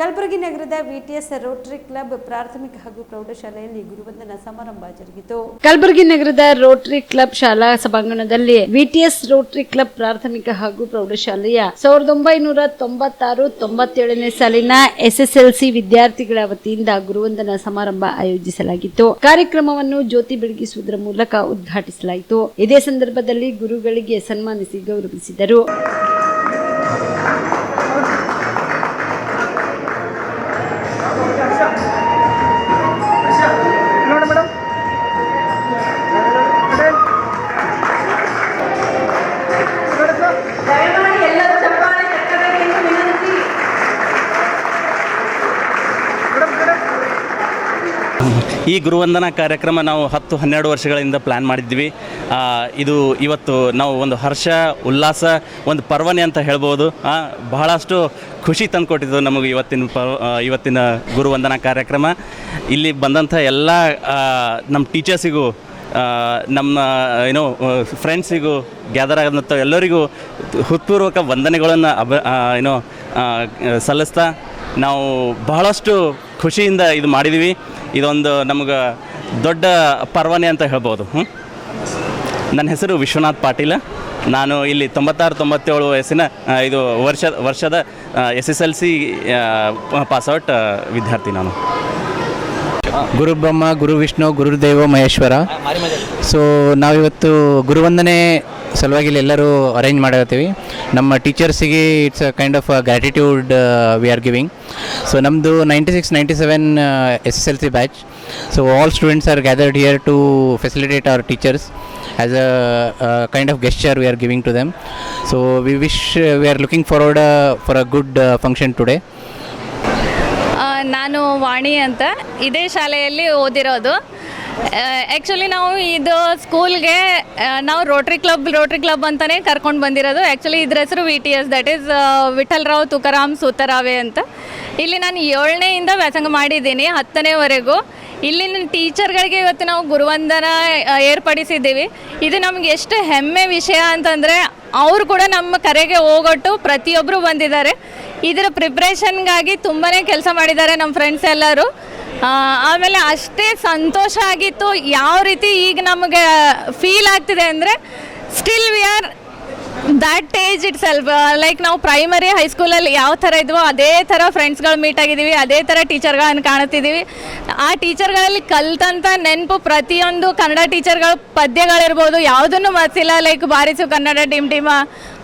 ಕಲಬುರಗಿ ನಗರದ ವಿಟಿಎಸ್ Rotary club ಪ್ರಾಥಮಿಕ ಹಾಗೂ ಪ್ರೌಢಶಾಲೆಯಲ್ಲಿ ಗುರುವಂದನಾ ಸಮಾರಂಭ ಜರುಗಿತು. ಕಲಬುರಗಿ ನಗರದ ರೋಟರಿ ಕ್ಲಬ್ ಶಾಲಾ ಸಭಾಂಗಣದಲ್ಲಿ ವಿಟಿಎಸ್ ರೋಟರಿ ಕ್ಲಬ್ ಪ್ರಾಥಮಿಕ ಹಾಗೂ ಪ್ರೌಢಶಾಲೆಯ ಸಾವಿರದ ಒಂಬೈನೂರ ತೊಂಬತ್ತಾರು ತೊಂಬತ್ತೇಳನೇ ಸಾಲಿನ ಎಸ್ಎಸ್ಎಲ್ಸಿ ವಿದ್ಯಾರ್ಥಿಗಳ ವತಿಯಿಂದ ಗುರುವಂದನಾ ಸಮಾರಂಭ ಆಯೋಜಿಸಲಾಗಿತ್ತು. ಕಾರ್ಯಕ್ರಮವನ್ನು ಜ್ಯೋತಿ ಬೆಳಗಿಸುವುದರ ಮೂಲಕ ಉದ್ಘಾಟಿಸಲಾಯಿತು. ಇದೇ ಸಂದರ್ಭದಲ್ಲಿ ಗುರುಗಳಿಗೆ ಸನ್ಮಾನಿಸಿ ಗೌರವಿಸಿದರು. ಈ ಗುರುವಂದನಾ ಕಾರ್ಯಕ್ರಮ ನಾವು ಹತ್ತು ಹನ್ನೆರಡು ವರ್ಷಗಳಿಂದ ಪ್ಲ್ಯಾನ್ ಮಾಡಿದ್ವಿ ಇದು ಇವತ್ತು ನಾವು ಒಂದು ಹರ್ಷ ಉಲ್ಲಾಸ ಒಂದು ಪರ್ವನೆ ಅಂತ ಹೇಳ್ಬೋದು. ಬಹಳಷ್ಟು ಖುಷಿ ತಂದುಕೊಟ್ಟಿದ್ದು ನಮಗೆ ಇವತ್ತಿನ ಆ, ಇವತ್ತಿನ ಗುರುವಂದನಾ ಕಾರ್ಯಕ್ರಮ. ಇಲ್ಲಿ ಬಂದಂಥ ಎಲ್ಲ ನಮ್ಮ ಟೀಚರ್ಸಿಗೂ ನಮ್ಮ ಏನೋ ಫ್ರೆಂಡ್ಸಿಗೂ ಗ್ಯಾದರ್ ಆದಂಥ ಎಲ್ಲರಿಗೂ ಹೃತ್ಪೂರ್ವಕ ವಂದನೆಗಳನ್ನು ಅಭ ಏನೋ ಸಲ್ಲಿಸ್ತಾ ನಾವು ಬಹಳಷ್ಟು ಖುಷಿಯಿಂದ ಇದು ಮಾಡಿದ್ದೀವಿ ಇದೊಂದು ನಮಗೆ ದೊಡ್ಡ ಪರ್ವನೆ ಅಂತ ಹೇಳ್ಬೋದು. ಹ್ಞೂ ನನ್ನ ಹೆಸರು ವಿಶ್ವನಾಥ್ ಪಾಟೀಲ. ನಾನು ಇಲ್ಲಿ ತೊಂಬತ್ತಾರು ತೊಂಬತ್ತೇಳು ವಯಸ್ಸಿನ ಇದು ವರ್ಷ ವರ್ಷದ S S L C pass out ವಿದ್ಯಾರ್ಥಿ ನಾನು. ಗುರು ಬ್ರಹ್ಮ ಗುರು ವಿಷ್ಣು ಗುರುದೇವ ಮಹೇಶ್ವರ. ಸೊ ನಾವಿವತ್ತು ಗುರುವಂದನೆ ಸಲುವಾಗಿ ಇಲ್ಲಿ ಎಲ್ಲರೂ ಅರೇಂಜ್ ಮಾಡಿರ್ತೀವಿ ನಮ್ಮ ಟೀಚರ್ಸಿಗೆ it's a kind of gratitude we are giving so ನಮ್ಮದು ninety six ninety seven S S L C batch so all students are gathered here to facilitate our teachers as a kind of gesture we are giving to them so we wish we are looking forward for a good function today ನಾನು ವಾಣಿ ಅಂತ. ಇದೇ ಶಾಲೆಯಲ್ಲಿ ಓದಿರೋದು. Actually ನಾವು ಇದು ಸ್ಕೂಲ್ಗೆ ನಾವು rotary club rotary club ಅಂತಲೇ ಕರ್ಕೊಂಡು ಬಂದಿರೋದು. ಆ್ಯಕ್ಚುಲಿ ಇದ್ರ ಹೆಸರು V T S that is Vithal Rao Tukaram ಸೂತರಾವೆ ಅಂತ. ಇಲ್ಲಿ ನಾನು ಏಳನೆಯಿಂದ ವ್ಯಾಸಂಗ ಮಾಡಿದ್ದೀನಿ ಹತ್ತನೇವರೆಗೂ ಇಲ್ಲಿನ ಟೀಚರ್ಗಳಿಗೆ ಇವತ್ತು ನಾವು ಗುರುವಂದನ ಏರ್ಪಡಿಸಿದ್ದೀವಿ. ಇದು ನಮ್ಗೆ ಎಷ್ಟು ಹೆಮ್ಮೆ ವಿಷಯ ಅಂತಂದರೆ, ಅವರು ಕೂಡ ನಮ್ಮ ಕರೆಗೆ ಹೋಗೊಟ್ಟು ಪ್ರತಿಯೊಬ್ಬರು ಬಂದಿದ್ದಾರೆ. ಇದರ ಪ್ರಿಪ್ರೇಷನ್ಗಾಗಿ ತುಂಬಾ ಕೆಲಸ ಮಾಡಿದ್ದಾರೆ ನಮ್ಮ ಫ್ರೆಂಡ್ಸ್ ಎಲ್ಲರೂ. ಆಮೇಲೆ ಅಷ್ಟೇ ಸಂತೋಷ ಆಗಿತ್ತು. ಯಾವ ರೀತಿ ಈಗ ನಮಗೆ ಫೀಲ್ ಆಗ್ತಿದೆ ಅಂದರೆ still we are that age it self like ನಾವು ಪ್ರೈಮರಿ ಹೈಸ್ಕೂಲಲ್ಲಿ ಯಾವ ಥರ ಇದ್ವೋ ಅದೇ ಥರ ಫ್ರೆಂಡ್ಸ್ಗಳು ಮೀಟ್ ಆಗಿದ್ದೀವಿ, ಅದೇ ಥರ ಟೀಚರ್ಗಳನ್ನು ಕಾಣುತ್ತಿದ್ದೀವಿ. ಆ ಟೀಚರ್ಗಳಲ್ಲಿ ಕಲ್ತಂಥ ನೆನಪು ಪ್ರತಿಯೊಂದು ಕನ್ನಡ ಟೀಚರ್ಗಳು ಪದ್ಯಗಳಿರ್ಬೋದು. ಯಾವುದನ್ನು ಮರ್ತಿಲ್ಲ ಲೈಕ್ ಬಾರಿಸು ಕನ್ನಡ ಟೀಮ್ ಟೀಮ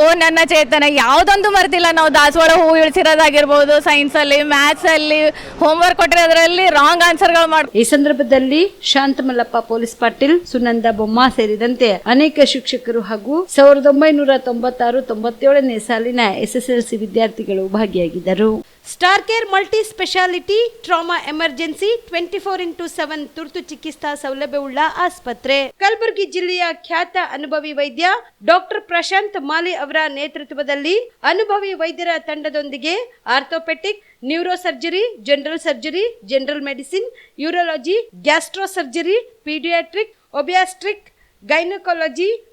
ಓ ನನ್ನ ಚೇತನ. ಯಾವುದೊಂದು ಮರೆತಿಲ್ಲ. ನಾವು ದಾಸವಾಳ ಹೂ ಇಳಿಸಿರೋದಾಗಿರ್ಬೋದು ಸೈನ್ಸಲ್ಲಿ ಮ್ಯಾಥ್ಸಲ್ಲಿ ಹೋಮ್ವರ್ಕ್ ಅದರಲ್ಲಿ ರಾಂಗ್ ಆನ್ಸರ್ಗಳು ಮಾಡಿ ಈ ಸಂದರ್ಭದಲ್ಲಿ ಶಾಂತಮಲ್ಲಪ್ಪ ಪೊಲೀಸ್ ಪಾಟೀಲ್, ಸುನಂದ ಬೊಮ್ಮ ಸೇರಿದಂತೆ ಅನೇಕ ಶಿಕ್ಷಕರು ಹಾಗೂ ಸಾವಿರದ ಒಂಬೈನೂರ ತೊಂಬತ್ತಾರು ತೊಂಬತ್ತೇಳನೇ ಸಾಲಿನ ಎಸ್ ಎಸ್ ಎಲ್ ಸಿ ವಿದ್ಯಾರ್ಥಿಗಳು ಭಾಗಿಯಾಗಿದ್ದರು. Star care multi speciality trauma emergency twenty four into seven ತುರ್ತು ಚಿಕಿತ್ಸಾ ಸೌಲಭ್ಯವುಳ್ಳ ಆಸ್ಪತ್ರೆ. ಕಲಬುರಗಿ ಜಿಲ್ಲೆಯ ಖ್ಯಾತ ಅನುಭವಿ ವೈದ್ಯ ಡಾಕ್ಟರ್ ಪ್ರಶಾಂತ್ ಮಾಲಿ ಅವರ ನೇತೃತ್ವದಲ್ಲಿ ಅನುಭವಿ ವೈದ್ಯರ ತಂಡದೊಂದಿಗೆ orthopaedic neuro surgery general surgery, general medicine, urology gastro surgery paediatric, obstetric, gynaecology